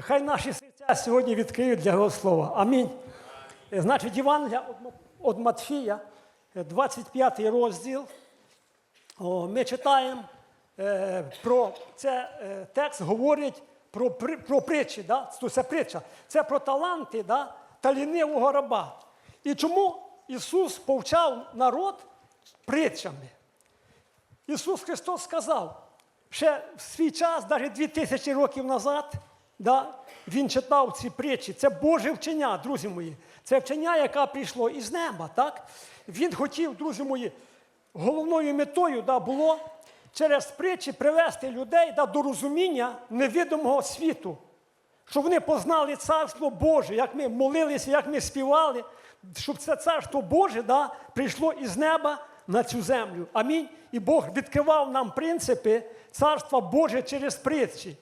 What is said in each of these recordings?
Хай наші серця сьогодні відкриють для Його слова. Амінь. Е, Значить, Євангелія від Матфія, е, 25 розділ. Ми читаємо е, про це е, текст говорить про, про притчі. Да? Це притча. Це про таланти да? та лінивого раба. І чому Ісус повчав народ притчами? Ісус Христос сказав, ще в свій час, навіть 2000 років назад, да, Він читав ці притчі. Це Боже вчення, друзі мої. Це вчення, яке прийшло із неба. Так? Він хотів, друзі мої, головною метою да, було через притчі привести людей да, до розуміння невідомого світу. Щоб вони познали Царство Боже, як ми молилися, як ми співали, щоб це Царство Боже да, прийшло із неба на цю землю. Амінь. І Бог відкривав нам принципи Царства Боже через притчі.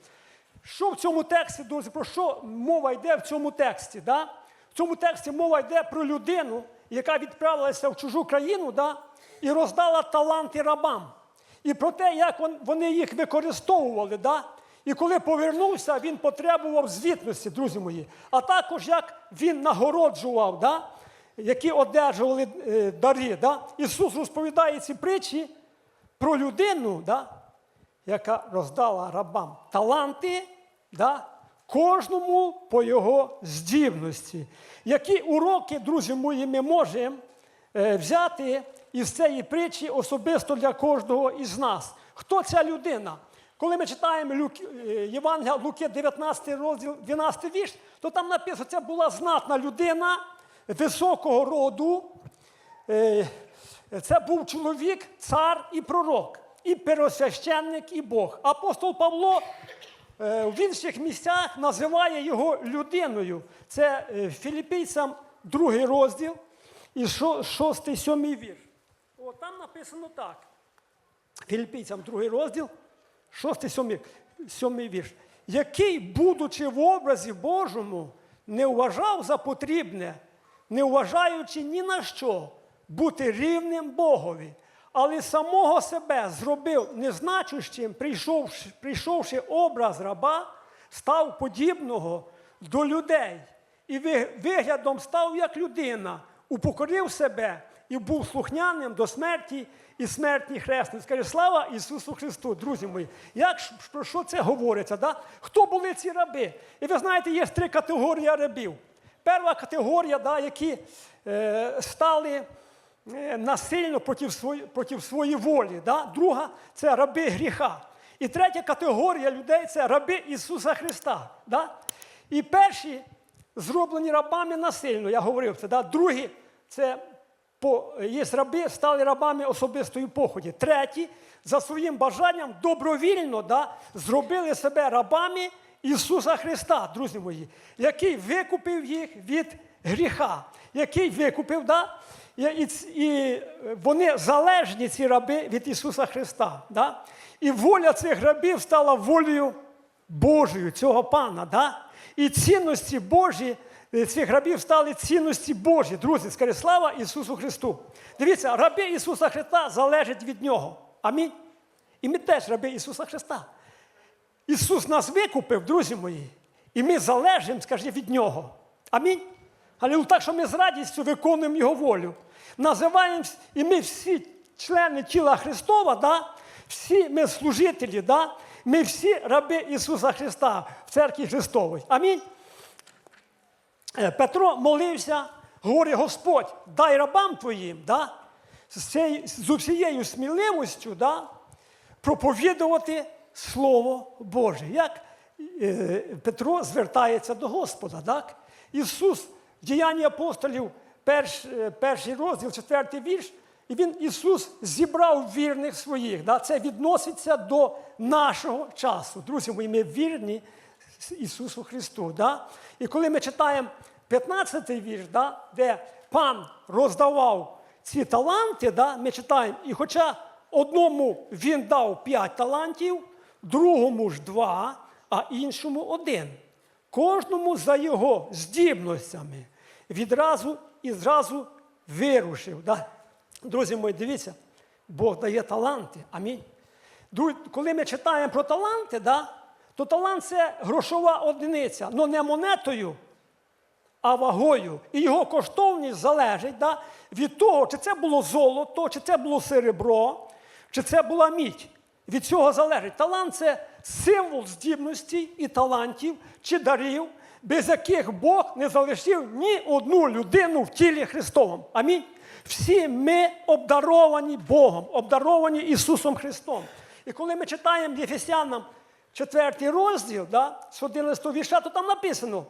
Що в цьому тексті, друзі, про що мова йде в цьому тексті? Да? В цьому тексті мова йде про людину, яка відправилася в чужу країну да? і роздала таланти рабам. І про те, як вони їх використовували. Да? І коли повернувся, він потребував звітності, друзі мої. А також як він нагороджував, да? які одержували е, дари. Да? Ісус розповідає ці притчі про людину, да? яка роздала рабам таланти, да? кожному по його здібності. Які уроки, друзі мої, ми можемо е, взяти із цієї притчі особисто для кожного із нас? Хто ця людина? Коли ми читаємо Люк, е, Євангелія Луки 19 розділ 12 вірш, то там написано, це була знатна людина високого роду, Е, Це був чоловік, цар і пророк, і первосвященник, і Бог. Апостол Павло в інших місцях називає його людиною. Це е, філіппійцям другий розділ і шостий, сьомий вірш. О, там написано так. Філіппійцям другий розділ, шостий, сьомий, сьомий вірш. Який, будучи в образі Божому, не вважав за потрібне, не вважаючи ні на що, бути рівним Богові, але самого себе зробив незначущим, прийшовши, прийшовши образ раба, став подібного до людей і виглядом став як людина, упокорив себе і був слухняним до смерті і смерті хресної. Скаже, слава Ісусу Христу, друзі мої. Як про що це говориться? Да? Хто були ці раби? І ви знаєте, є три категорії рабів. Перша категорія, да, які е, стали насильно проти, свої, проти своєї волі. Да? Друга це раби гріха. І третя категорія людей це раби Ісуса Христа. Да? І перші зроблені рабами насильно, я говорив це. Да? Другі це по, є раби, стали рабами особистої поході. Треті, за своїм бажанням добровільно да, зробили себе рабами Ісуса Христа, друзі мої, який викупив їх від гріха, який викупив, да, і, і, вони залежні, ці раби, від Ісуса Христа. Да? І воля цих рабів стала волею Божою, цього пана. Да? І цінності Божі е, цих рабів стали цінності Божі. Друзі, скажи, слава Ісусу Христу. Дивіться, раби Ісуса Христа залежать від Нього. Амінь. І ми теж раби Ісуса Христа. Ісус нас викупив, друзі мої, і ми залежимо, скажіть, від Нього. Амінь. Але так, що ми з радістю виконуємо Його волю. Називаємо, і ми всі члени тіла Христова, да? всі ми служителі, да? ми всі раби Ісуса Христа в церкві Христовій. Амінь. Е, Петро молився, говорить, Господь, дай рабам твоїм, да? з, цією- з усією сміливістю да? проповідувати Слово Боже. Як е, Петро звертається до Господа. Так? Ісус в діянні апостолів, перш, е, перший розділ, четвертий вірш, і він Ісус зібрав вірних своїх. Да? Це відноситься до нашого часу. Друзі мої, ми вірні Ісусу Христу. Да? І коли ми читаємо 15-й вірш, да? де пан роздавав ці таланти, да? ми читаємо, і хоча одному він дав 5 талантів, другому ж два, а іншому один. Кожному за його здібностями відразу і зразу вирушив. Да? Друзі мої, дивіться, Бог дає таланти. Амінь. Коли ми читаємо про таланти, да, то талант це грошова одиниця, але не монетою, а вагою. І його коштовність залежить да, від того, чи це було золото, чи це було серебро, чи це була мідь. Від цього залежить. Талант це символ здібностей і талантів чи дарів, без яких Бог не залишив ні одну людину в тілі Христовому. Амінь. Всі ми обдаровані Богом, обдаровані Ісусом Христом. І коли ми читаємо Єфесянам 4 розділ, да, з 11 вірша, то там написано: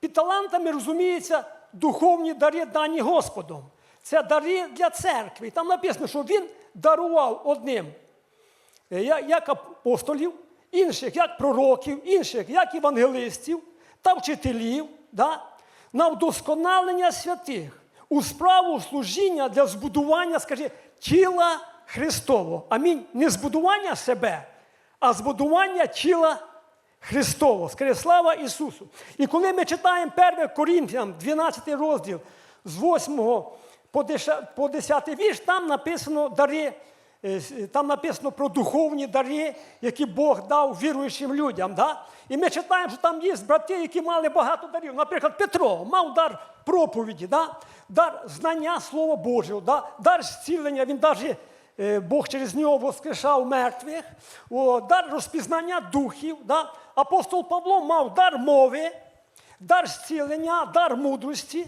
під талантами розуміється духовні дари, дані Господом. Це дари для церкви. І там написано, що Він дарував одним е, як апостолів, інших як пророків, інших як євангелистів та вчителів, да, на вдосконалення святих у справу служіння для збудування, скажи, тіла Христового. Амінь. Не збудування себе, а збудування тіла Христового. Скажи, слава Ісусу. І коли ми читаємо 1 Корінфянам, 12 розділ, з 8 по 10 по 10 вірш, там написано дари. Е, с- Там написано про духовні дари, які Бог дав віруючим людям. Да? І ми читаємо, що там є брати, які мали багато дарів. Наприклад, Петро мав дар проповіді, да? дар знання Слова Божого, да? дар зцілення, він навіть е, Бог через нього воскрешав мертвих, О, дар розпізнання духів. Да? Апостол Павло мав дар мови, дар зцілення, дар мудрості.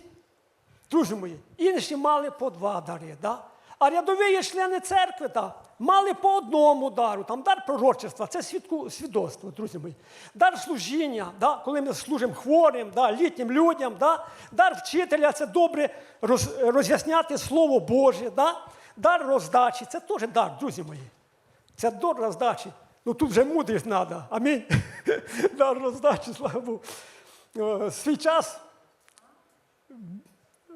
Друзі мої, інші мали по два дари. Да? А рядові члени церкви да, мали по одному дару. Там дар пророчества, це свідку, свідоцтво, друзі мої. Дар служіння, да, коли ми служимо хворим, да, літнім людям, да. дар вчителя це добре роз, роз'ясняти Слово Боже, да. дар роздачі це теж дар, друзі мої. Це дар роздачі. Ну тут вже мудрість треба. Амінь. дар роздачі, слава Богу. Свій час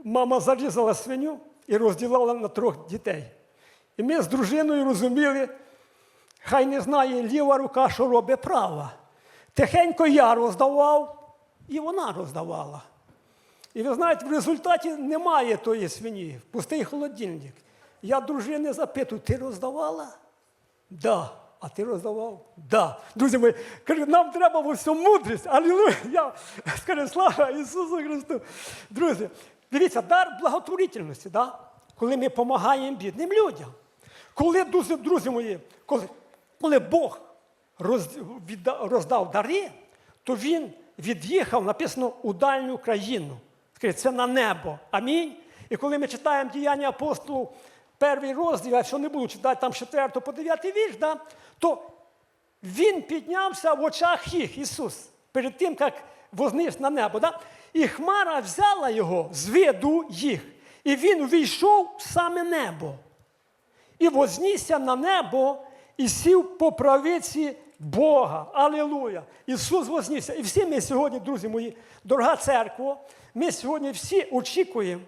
мама зарізала свиню і розділила на трьох дітей. І ми з дружиною розуміли, хай не знає ліва рука, що робить права. Тихенько я роздавав, і вона роздавала. І ви знаєте, в результаті немає тої свині, пустий холодильник. Я дружини запитую, ти роздавала? Да. А ти роздавав? Да. Друзі мої, кажу, нам треба в усьому мудрість. Алілуя. Скажу, слава Ісусу Христу. Друзі, дивіться, дар благотворительності, да? коли ми допомагаємо бідним людям. Коли, друзі, друзі мої, коли, коли Бог роз, відда- роздав дари, то Він від'їхав, написано, у дальню країну. Це на небо. Амінь. І коли ми читаємо діяння апостолів, перший розділ, я що не буду читати там 4 по 9 вірш, да, то він піднявся в очах їх, Ісус, перед тим, як вознився на небо. Да? І хмара взяла його з виду їх, і він увійшов в саме небо. І вознісся на небо і сів по правиці Бога. Алілуя! Ісус вознісся. І всі ми сьогодні, друзі мої, дорога церква, ми сьогодні всі очікуємо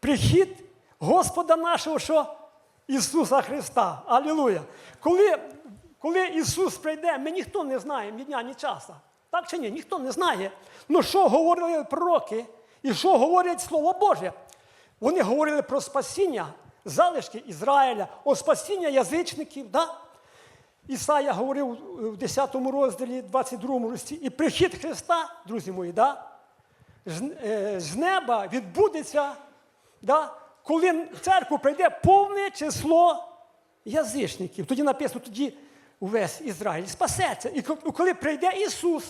прихід Господа нашого, що Ісуса Христа. Алілуя! Коли, коли Ісус прийде, ми ніхто не знає ні дня, ні часу. Так чи ні? Ніхто не знає. Ну що говорили пророки і що говорять Слово Боже? Вони говорили про спасіння залишки Ізраїля, о спасіння язичників. Да? Ісая говорив в 10 розділі, 22 розділі, і прихід Христа, друзі мої, да? з, е, неба відбудеться, да? коли в церкву прийде повне число язичників. Тоді написано, тоді увесь Ізраїль спасеться. І коли прийде Ісус,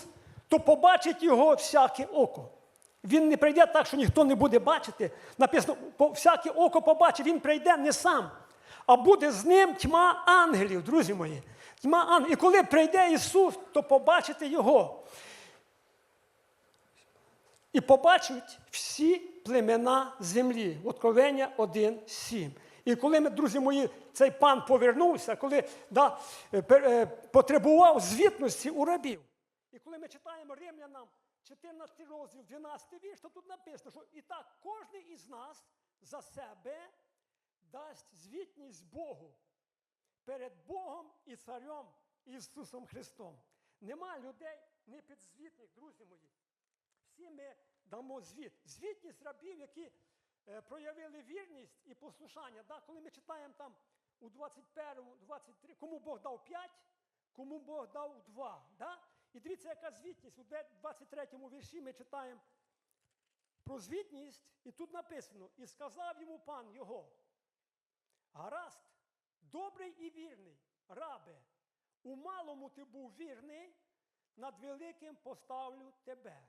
то побачить його всяке око. Він не прийде так, що ніхто не буде бачити. Написано, всяке око побачить, він прийде не сам, а буде з ним тьма ангелів, друзі мої. Тьма ангелів. І коли прийде Ісус, то побачите Його. І побачать всі племена землі. Откровення 1.7. І коли друзі мої, цей пан повернувся, коли да, е, е, потребував звітності у рабів. І коли ми читаємо римлянам 14 розділ, 12 вірш, то тут написано, що і так кожен із нас за себе дасть звітність Богу перед Богом і Царем Ісусом Христом. Нема людей непідзвітних, друзі мої. Всі ми дамо звіт. Звітність рабів, які е, проявили вірність і послушання. Да? Коли ми читаємо там у 21, 23, кому Бог дав 5, кому Бог дав 2. Да? І дивіться, яка звітність. У 23-му вірші ми читаємо про звітність, і тут написано: і сказав йому пан його. Гаразд, добрий і вірний, рабе, у малому ти був вірний, над великим поставлю тебе.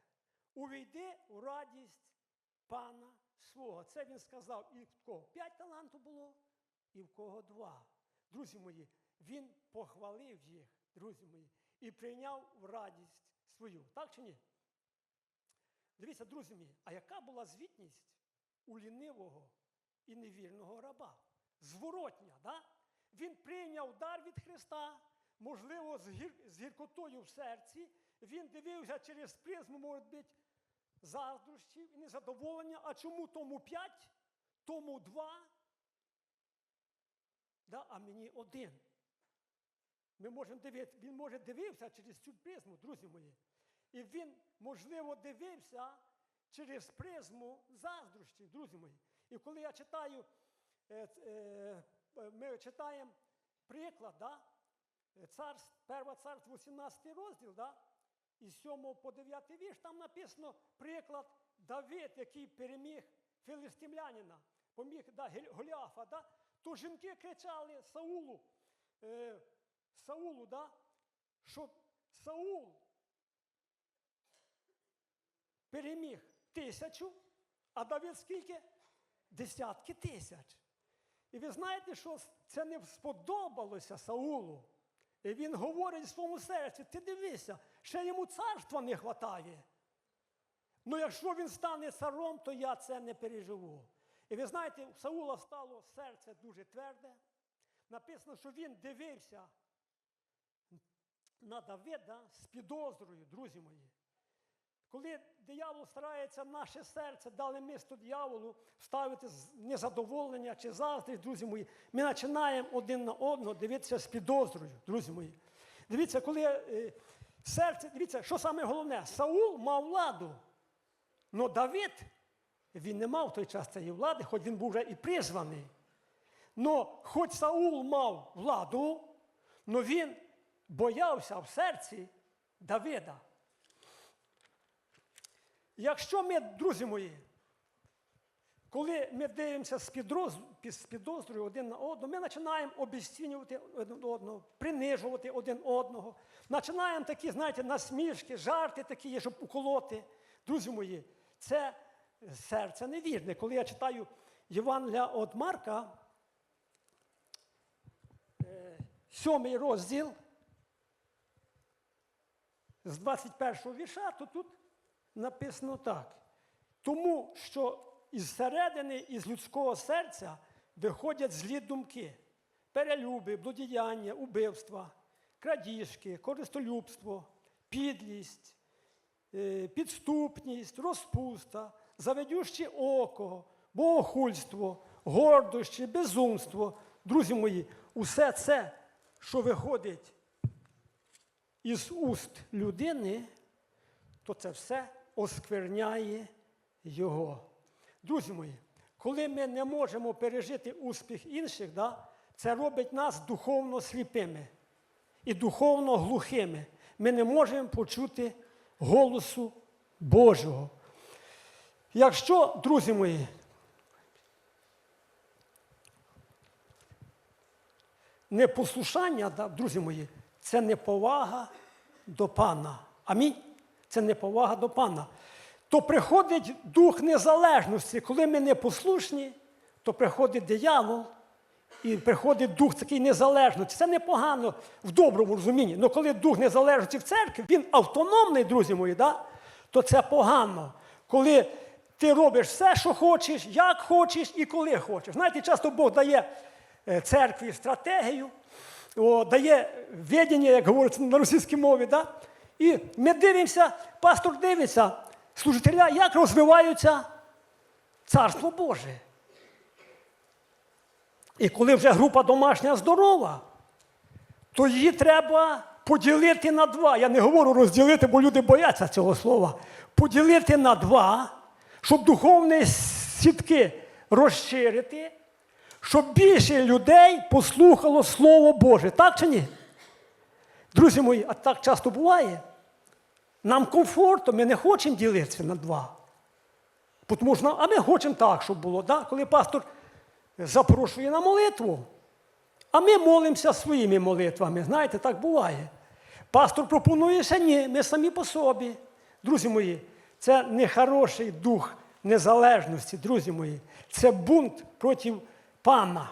Увійди у радість пана свого. Це він сказав, і в кого п'ять талантів було, і в кого два. Друзі мої, він похвалив їх, друзі мої, і прийняв радість свою. Так чи ні? Дивіться, друзі мої, а яка була звітність у лінивого і невірного раба? Зворотня, да? Він прийняв дар від Христа, можливо, з, гір, з гіркотою в серці. Він дивився через призму, може бути, заздрощів і незадоволення. А чому тому п'ять, тому два, да, а мені один. Ми можемо дивити, він може дивився через цю призму, друзі мої. І він, можливо, дивився через призму заздрощів, друзі мої. І коли я читаю, е, е, ми читаємо приклад, да? Царств, 1 царство, 18 розділ, да? із 7 по 9 вірш, там написано приклад Давид, який переміг філістимлянина, поміг да, Голіафа. Да? То жінки кричали Саулу, е, Саулу, да? що Саул переміг тисячу, а Давид скільки? Десятки тисяч. І ви знаєте, що це не сподобалося Саулу. І він говорить в своєму серці: ти дивися, ще йому царства не вистачає. Ну якщо він стане царом, то я це не переживу. І ви знаєте, у Саула стало серце дуже тверде. Написано, що він дивився на Давида з підозрою, друзі мої. Коли диявол старається наше серце, дали місто дияволу, ставити незадоволення чи заздрість, друзі мої, ми починаємо один на одного дивитися з підозрою, друзі мої. Дивіться, коли е, серце, дивіться, що саме головне, Саул мав владу, але Давид, він не мав в той час цієї влади, хоч він був вже і призваний. Но хоч Саул мав владу, але він боявся в серці Давида. Якщо ми, друзі мої, коли ми дивимося з, підозрою один на одного, ми починаємо обіцінювати один одного, принижувати один одного. Починаємо такі, знаєте, насмішки, жарти такі, є, щоб уколоти. Друзі мої, це серце невірне. Коли я читаю Євангелія від Марка, е, сьомий розділ, з 21 вірша, то тут написано так. Тому що із середини, із людського серця виходять злі думки, перелюби, блудіяння, убивства, крадіжки, користолюбство, підлість, е, підступність, розпуста, заведюще око, богохульство, гордощі, безумство. Друзі мої, усе це, що виходить із уст людини, то це все оскверняє його. Друзі мої, коли ми не можемо пережити успіх інших, да, це робить нас духовно сліпими і духовно глухими. Ми не можемо почути голосу Божого. Якщо, друзі мої, непослушання, да, друзі мої, це неповага до пана. Амінь. Це неповага до пана. То приходить дух незалежності. Коли ми непослушні, то приходить диявол і приходить дух такий незалежності. Це непогано в доброму розумінні. Але коли дух незалежності в церкві, він автономний, друзі мої, да? то це погано. Коли ти робиш все, що хочеш, як хочеш і коли хочеш. Знаєте, часто Бог дає е, церкві стратегію, о, дає ведення, як говориться на російській мові. Да? І ми дивимося, пастор дивиться, служителя, як розвиваються Царство Боже. І коли вже група домашня здорова, то її треба поділити на два. Я не говорю розділити, бо люди бояться цього слова. Поділити на два, щоб духовні сітки розширити, щоб більше людей послухало Слово Боже. Так чи ні? Друзі мої, а так часто буває. Нам комфортно, ми не хочемо ділитися на два. Тому що, а ми хочемо так, щоб було. Да? Коли пастор запрошує на молитву, а ми молимося своїми молитвами. Знаєте, так буває. Пастор пропонує ще ні, ми самі по собі. Друзі мої, це не хороший дух незалежності, друзі мої. Це бунт проти пана.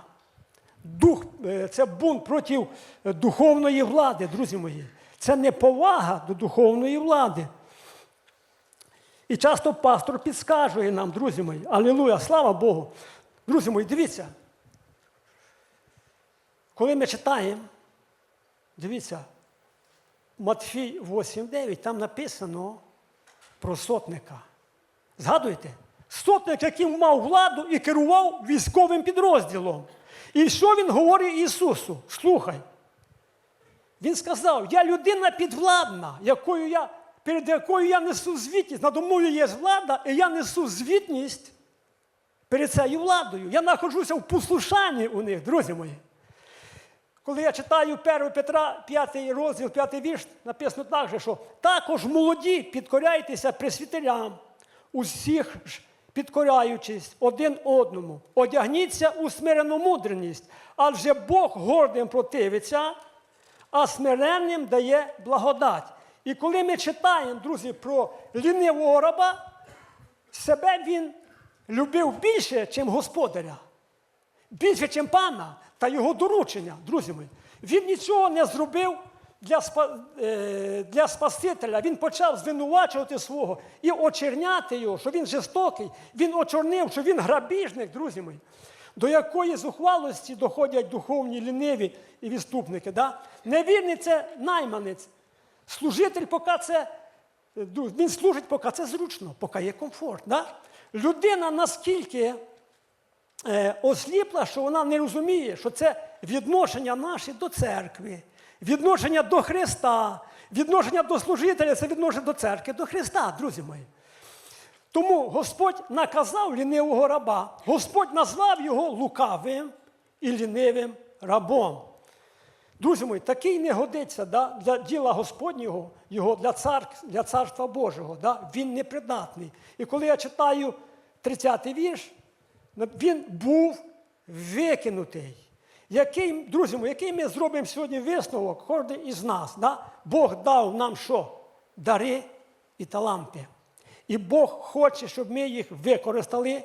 Дух, е, це бунт проти е, духовної влади, друзі мої. Це неповага до духовної влади. І часто пастор підскажує нам, друзі мої, алілуя, слава Богу. Друзі мої, дивіться. Коли ми читаємо, дивіться, Матфій 8.9, там написано про сотника. Згадуєте? Сотник, який мав владу і керував військовим підрозділом. І що він говорить Ісусу? Слухай. Він сказав: я людина підвладна, якою я, перед якою я несу звітність. Надо мною є влада, і я несу звітність перед цією владою. Я знаходжуся в послушанні у них, друзі мої. Коли я читаю 1 Петра, 5 розділ, 5 вірш, написано так, же, що також молоді підкоряйтеся пресвітерям, усіх ж підкоряючись один одному, одягніться у смирену мудрість, адже Бог гордим противиться, а смиренним дає благодать. І коли ми читаємо, друзі, про лінивого раба, себе він любив більше, ніж господаря більше, ніж пана та його доручення, друзі мої. Він нічого не зробив для, е, для Спасителя. Він почав звинувачувати свого і очерняти його, що він жорстокий. Він очорнив, що він грабіжник, друзі мої. До якої зухвалості доходять духовні ліниві і відступники. Да? Невірний це найманець. Служитель, поки це е, він служить, поки це зручно, поки є комфорт. Да? Людина наскільки е, осліпла, що вона не розуміє, що це відношення наше до церкви, відношення до Христа, відношення до служителя це відношення до церкви, до Христа, друзі мої. Тому Господь наказав лінивого раба, Господь назвав його лукавим і лінивим рабом. Друзі мої, такий не годиться да, для діла Господнього, його для, цар, для царства Божого. Да, він непридатний. І коли я читаю 30-й вірш, він був викинутий. Який, друзі мої, який ми зробимо сьогодні висновок, кожен із нас. Да? Бог дав нам що? Дари і таланти. І Бог хоче, щоб ми їх використали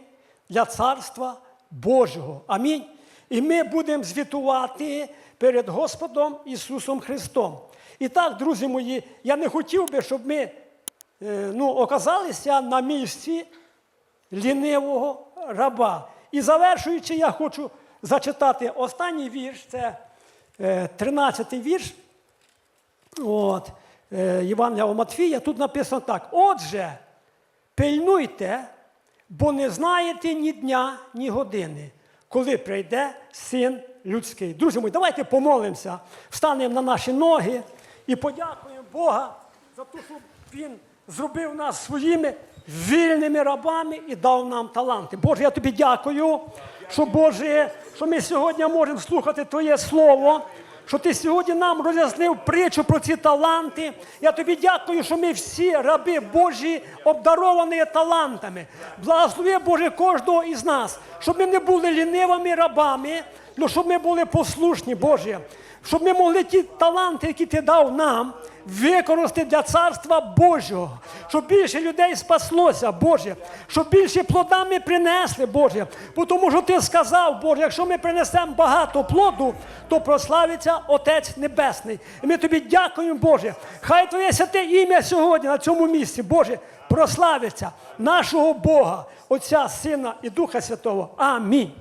для царства Божого. Амінь. І ми будемо звітувати перед Господом Ісусом Христом. І так, друзі мої, я не хотів би, щоб ми е, ну, оказалися на місці лінивого раба. І завершуючи, я хочу зачитати останній вірш, це е, 13-й вірш. От, е, Євангелія Матфія, тут написано так: Отже, пильнуйте, бо не знаєте ні дня, ні години, коли прийде син людський. Друзі мої, давайте помолимося, встанемо на наші ноги і подякуємо Бога за те, що Він зробив нас своїми вільними рабами і дав нам таланти. Боже, я тобі дякую, що Боже, що ми сьогодні можемо слухати Твоє Слово. Що ти сьогодні нам роз'яснив притчу про ці таланти. Я тобі дякую, що ми всі раби Божі обдаровані талантами. Благослови Боже кожного із нас, щоб ми не були лінивими рабами, але щоб ми були послушні, Боже. Щоб ми могли ті таланти, які ти дав нам, використати для царства Божого, щоб більше людей спаслося, Боже, щоб більше плодами принесли, Боже. Бо Тому що ти сказав, Боже, якщо ми принесемо багато плоду, то прославиться Отець Небесний. І ми тобі дякуємо, Боже. Хай Твоє святе ім'я сьогодні на цьому місці, Боже, прославиться нашого Бога, Отця, Сина і Духа Святого. Амінь.